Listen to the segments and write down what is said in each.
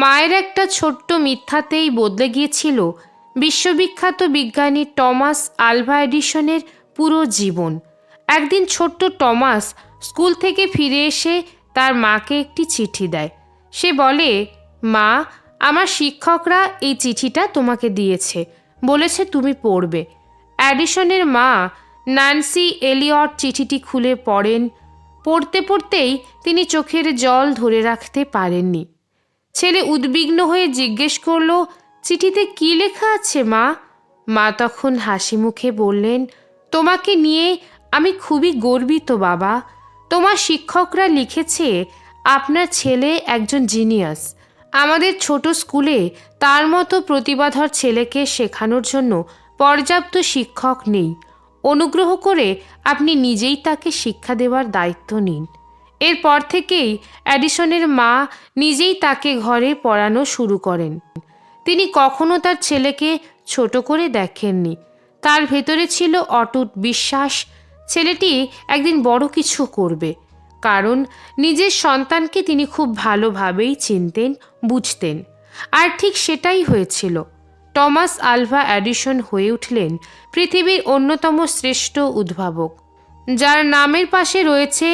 মায়ের একটা ছোট্ট মিথ্যাতেই বদলে গিয়েছিল বিশ্ববিখ্যাত বিজ্ঞানী টমাস আলভা এডিসনের পুরো জীবন। একদিন ছোট্ট টমাস স্কুল থেকে ফিরে এসে তার মাকে একটি চিঠি দেয়। সে বলে, মা, আমার শিক্ষকরা এই চিঠিটা তোমাকে দিয়েছে। বলেছে তুমি পড়বে। অ্যাডিসনের মা ন্যান্সি এলিয়ট চিঠিটি খুলে পড়েন। পড়তে পড়তেই তিনি চোখের জল ধরে রাখতে পারেননি। ছেলে উদ্বিগ্ন হয়ে জিজ্ঞেস করল, চিঠিতে কি লেখা আছে, মা? মা তখন হাসি মুখে বললেন, তোমাকে নিয়ে আমি খুবই গর্বিত, বাবা। তোমার শিক্ষকরা লিখেছে, আপনার ছেলে একজন জিনিয়াস। আমাদের ছোট স্কুলে তার মতো প্রতিভাধর ছেলেকে শেখানোর জন্য পর্যাপ্ত শিক্ষক নেই। অনুগ্রহ করে আপনি নিজেই তাকে শিক্ষা দেওয়ার দায়িত্ব নিন। এরপর থেকেই অ্যাডিসনের মা নিজেই তাকে ঘরে পড়ানো শুরু করেন। তিনি কখনো তার ছেলেকে ছোট করে দেখেননি। তার ভেতরে ছিল অটুট বিশ্বাস, ছেলেটি একদিন বড় কিছু করবে, কারণ নিজের সন্তানকে তিনি খুব ভালোভাবেই চিনতেন, বুঝতেন। আর ঠিক সেটাই হয়েছিল। টমাস আলভা অ্যাডিশন হয়ে উঠলেন পৃথিবীর অন্যতম শ্রেষ্ঠ উদ্ভাবক, যার নামের পাশে রয়েছে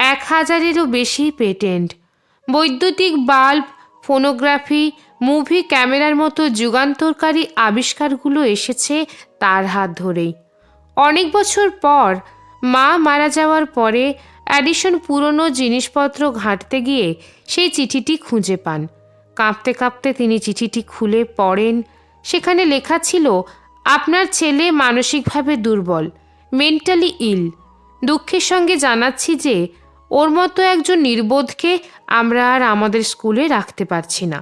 এক হাজারেরও বেশি পেটেন্ট। বৈদ্যুতিক বাল্ব, ফোনোগ্রাফি, মুভি ক্যামেরার মতো যুগান্তরকারী আবিষ্কারগুলো এসেছে তার হাত ধরেই। অনেক বছর পর মা মারা যাওয়ার পরে অ্যাডিশন পুরনো জিনিসপত্র ঘাঁটতে গিয়ে সেই চিঠিটি খুঁজে পান। কাঁপতে কাঁপতে তিনি চিঠিটি খুলে পড়েন। সেখানে লেখা ছিল, আপনার ছেলে মানসিকভাবে দুর্বল, মেন্টালি ইল। দুঃখের সঙ্গে জানাচ্ছি যে ওর মতো একজন নির্বোধকে আমরা আর আমাদের স্কুলে রাখতে পারছি না।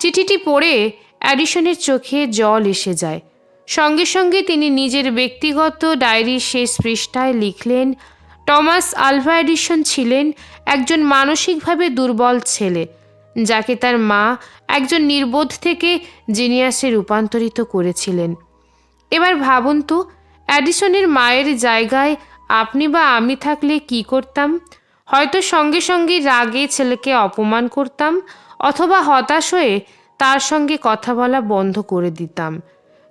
চিঠিটি পড়ে অ্যাডিশনের চোখে জল এসে যায়। সঙ্গে সঙ্গে তিনি নিজের ব্যক্তিগত ডায়েরির শেষ পৃষ্ঠায় লিখলেন, টমাস আলভা এডিশন ছিলেন একজন মানসিকভাবে দুর্বল ছেলে, যাকে তার মা একজন নির্বোধ থেকে জিনিয়াসে রূপান্তরিত করেছিলেন। এবার ভাবুন তো অ্যাডিসনের মায়ের জায়গায় আপনি বা আমি থাকলে কি করতাম? হয়তো সঙ্গে সঙ্গে রাগে ছেলেকে অপমান করতাম অথবা হতাশ হয়ে তার সঙ্গে কথা বলা বন্ধ করে দিতাম।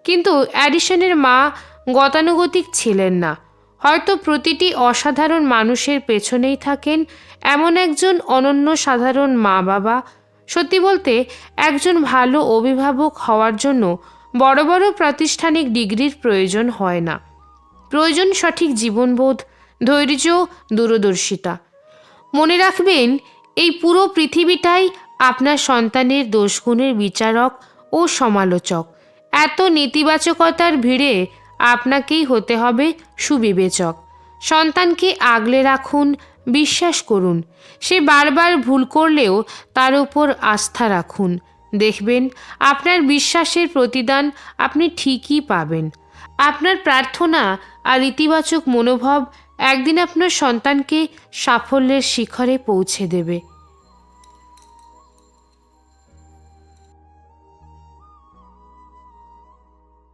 কিন্তু অ্যাডিশনের মা গতানুগতিক ছিলেন না। হয়তো প্রতিটি অসাধারণ মানুষের পেছনেই থাকেন এমন একজন অনন্য সাধারণ মা বাবা সত্যি বলতে, একজন ভালো অভিভাবক হওয়ার জন্য বড় বড় প্রাতিষ্ঠানিক ডিগ্রির প্রয়োজন হয় না। প্রয়োজন সঠিক জীবনবোধ, ধৈর্য, দূরদর্শিতা। মনে রাখবেন, এই পুরো পৃথিবীটাই আপনার সন্তানের দোষগুণের বিচারক ও সমালোচক। এত নেতিবাচকতার ভিড়ে আপনাকেই হতে হবে সুবিবেচক। সন্তানকে আগলে রাখুন, বিশ্বাস করুন। সে বারবার ভুল করলেও তার উপর আস্থা রাখুন। দেখবেন, আপনার বিশ্বাসের প্রতিদান আপনি ঠিকই পাবেন। আপনার প্রার্থনা আর ইতিবাচক মনোভাব একদিন আপনার সন্তানকে সাফল্যের শিখরে পৌঁছে দেবে।